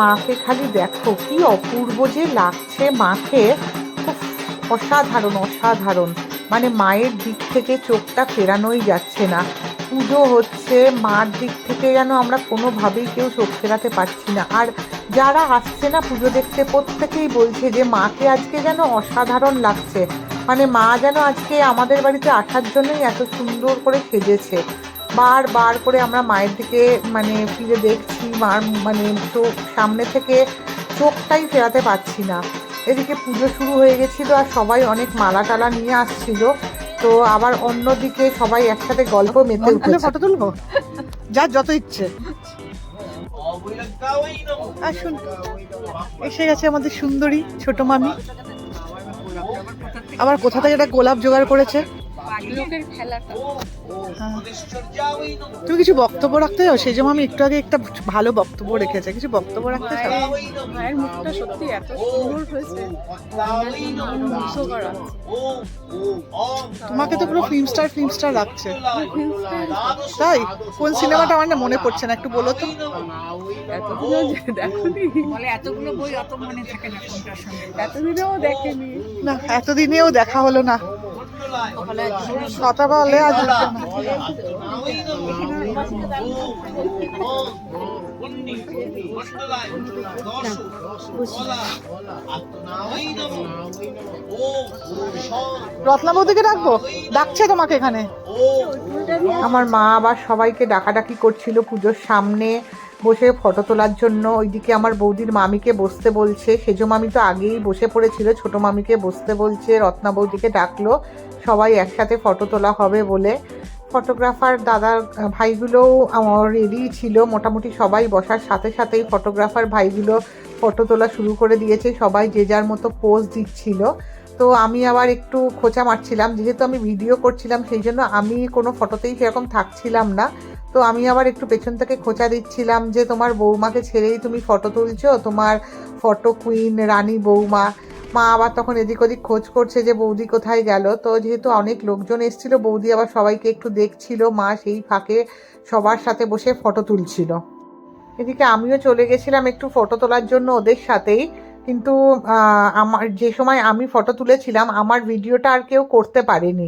মাকে খালি দেখো, কি অপূর্ব যে লাগছে মাকে। অসাধারণ অসাধারণ। মানে মায়ের দিক থেকে চোখটা ফেরানোই যাচ্ছে না। পুজো হচ্ছে, মার দিক থেকে যেন আমরা কোনোভাবেই কেউ চোখ ফেরাতে পারছি না। আর যারা আসছে না পুজো দেখতে, প্রত্যেকেই বলছে যে মাকে আজকে যেন অসাধারণ লাগছে। মানে মা যেন আজকে আমাদের বাড়িতে আসার জন্যই এত সুন্দর করে সেজেছে। বার বার করে আমরা মায়ের দিকে মানে ফিরে দেখছি মার মানে চোখ সামনে থেকে চোখটাই ফেরাতে পারছি না। এদিকে পুজো শুরু হয়ে গেছিল আর সবাই অনেক মালা টালা নিয়ে আসছিল। তো আবার অন্যদিকে সবাই একসাথে গল্প মেতে উঠেছে। ফটো তুলবো? যার যত ইচ্ছে। আসুন। এসে গেছে আমাদের সুন্দরী ছোট মামি। আবার কোথা থেকে একটা গোলাপ জোগাড় করেছে। তুমি কিছু বক্তব্য রাখতে চাও? সেই জন্য আমি একটু আগে একটা ভালো বক্তব্য রেখেছে। কিছু বক্তব্য রাখতে চাও? মায়ের মুখটা সত্যি এত সুন্দর হয়েছে। তোমাকে তো পুরো ফিল্ম স্টার ফিল্ম স্টার লাগছে তাই? কোন সিনেমাটা আমার না মনে পড়ছে না? একটু বলো তো। এতদিনও যে দেখনি। বলে এতগুলো বই অত মনে থাকে না কোনটার সঙ্গে। এতদিনেও দেখেনি। না এতদিনেও দেখা হলো না। কথা বলে আজ রত্নাবতীকে ডাকবো? ডাকছে তোমাকে এখানে? আমার মা আবার সবাইকে ডাকাডাকি করছিল পুজোর সামনে। বসে ফটো তোলার জন্য ওইদিকে আমার বৌদির মামিকে বসতে বলছে। সেজো মামি তো আগেই বসে পড়েছিল, ছোট মামিকে বসতে বলছে, রত্না বৌদিকে ডাকলো, সবাই একসাথে ফটো তোলা হবে বলে। ফটোগ্রাফার দাদার ভাইগুলোও আমার রেডি ছিল, মোটামুটি সবাই বসার সাথে সাথেই ফটোগ্রাফার ভাইগুলো ফটো তোলা শুরু করে দিয়েছে, সবাই যে যার মতো পোজ দিচ্ছিল। তো আমি আবার একটু খোঁচা মারছিলাম, যেহেতু আমি ভিডিও করছিলাম, সেই জন্য আমি কোনো ফটোতেই সেরকম থাকছিলাম না। তো আমি আবার একটু পেছন থেকে খোঁচা দিচ্ছিলাম যে, তোমার বৌমাকে ছেড়েই তুমি ফটো তুলছো? তোমার ফটো কুইন রানী বৌমা? মা আবার তখন এদিক ওদিক খোঁজ করছে যে, বৌদি কোথায় গেল? তো যেহেতু অনেক লোকজন এসেছিল, বৌদি আবার সবাইকে একটু দেখছিল, মা সেই ফাঁকে সবার সাথে বসে ফটো তুলছিল। এদিকে আমিও চলে গেছিলাম একটু ফটো তোলার জন্য ওদের সাথেই। কিন্তু আমার যে সময় আমি ফটো তুলেছিলাম আমার ভিডিওটা আর কেউ করতে পারেনি।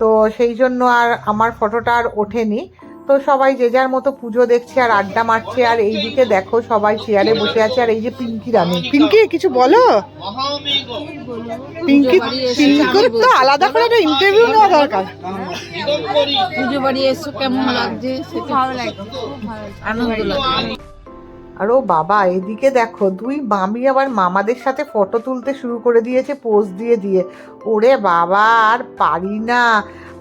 তো সেই জন্য আর আমার ফটোটা আর ওঠেনি। তো সবাই যে যার মতো পুজো দেখছে আর আড্ডা মারছে আর এইদিকে দেখো সবাই চেয়ারে বসে আছে আর এই যে পিঙ্কি রানী। পিঙ্কি কিছু বলো? পিঙ্কি পিঙ্কির তো আলাদা করে একটা ইন্টারভিউ নেওয়া দরকার। পুজো বাড়ি এসছো কেমন লাগছে? ভালো লাগছে। আনন্দ লাগছে। আর ও বাবা, এদিকে দেখো, দুই মামি আবার মামাদের সাথে ফটো তুলতে শুরু করে দিয়েছে পোজ দিয়ে দিয়ে। ওরে বাবা, আর পারি না।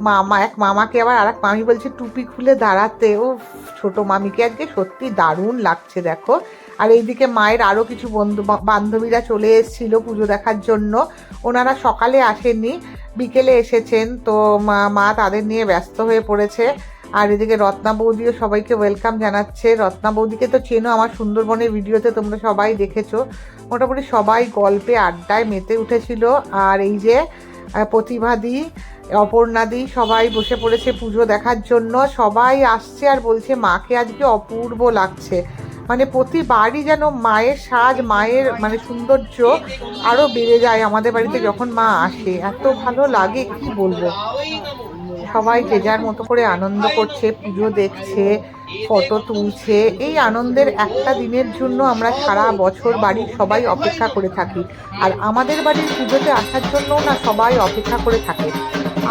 মামা, এক মামাকে আবার আর এক মামি বলছে, টুপি খুলে দাঁড়াতে। ও ছোট মামিকে আজকে সত্যি দারুণ লাগছে, দেখো। আর এইদিকে মায়ের আরও কিছু বন্ধু বান্ধবীরা চলে এসেছিল পুজো দেখার জন্য। ওনারা সকালে আসেননি, বিকেলে এসেছেন। তো মা মা তাদের নিয়ে ব্যস্ত হয়ে পড়েছে। আর এদিকে রত্না বৌদিও সবাইকে ওয়েলকাম জানাচ্ছে। রত্না বৌদিকে তো চেনো, আমার সুন্দরবনের ভিডিওতে তোমরা সবাই দেখেছ। মোটামুটি সবাই গল্পে, আড্ডায় মেতে উঠেছিল। আর এই যে প্রতিভাদি, অপর্ণাদি সবাই বসে পড়েছে পুজো দেখার জন্য। সবাই আসছে আর বলছে, মাকে আজকে অপূর্ব লাগছে। মানে প্রতিবারই যেন মায়ের সাজ মায়ের মানে সৌন্দর্য আরও বেড়ে যায় আমাদের বাড়িতে যখন মা আসে। এত ভালো লাগে, কি বলব? সবাই যে যার মতো করে আনন্দ করছে, পুজো দেখছে, ফটো তুলছে, এই আনন্দের একটা দিনের জন্য আমরা সারা বছর বাড়ির সবাই অপেক্ষা করে থাকি। আর আমাদের বাড়ির পুজোতে আসার জন্য না সবাই অপেক্ষা করে থাকে।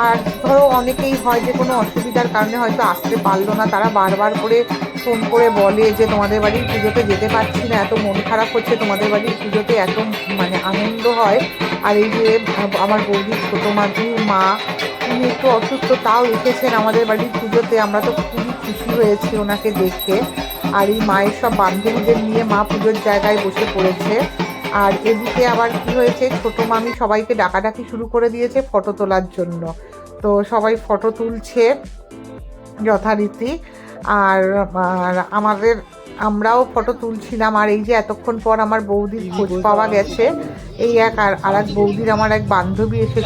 আর ধরো অনেকেই হয় যে কোনো অসুবিধার কারণে হয়তো আসতে পারল না, তারা বারবার করে ফোন করে বলে যে তোমাদের বাড়ির পুজোতে যেতে পারছি না, এত মন খারাপ হচ্ছে, তোমাদের বাড়ির পুজোতে এত মানে আনন্দ হয়। আর এই যে আমার বৌদির ছোটো মাঝির মা উনি একটু অসুস্থ, তাও এসেছেন আমাদের বাড়ির পুজোতে। আমরা তো খুবই খুশি হয়েছি ওনাকে দেখে। আর এই মায়ের সব বান্ধবীদের নিয়ে মা পুজোর জায়গায় বসে পড়েছে। আর এদিকে আবার কি হয়েছে, ছোট মামি সবাইকে ডাকাডাকি শুরু করে দিয়েছে ফটো তোলার জন্য। তো সবাই ফটো তুলছে যথারীতি। আর আমাদের, আমরাও ফটো তুলছিলাম। আর এই যে এতক্ষণ পর আমার বৌদির খোঁজ পাওয়া গেছে, এই এক আর আর এক বৌদির, আমার এক বান্ধবী এসে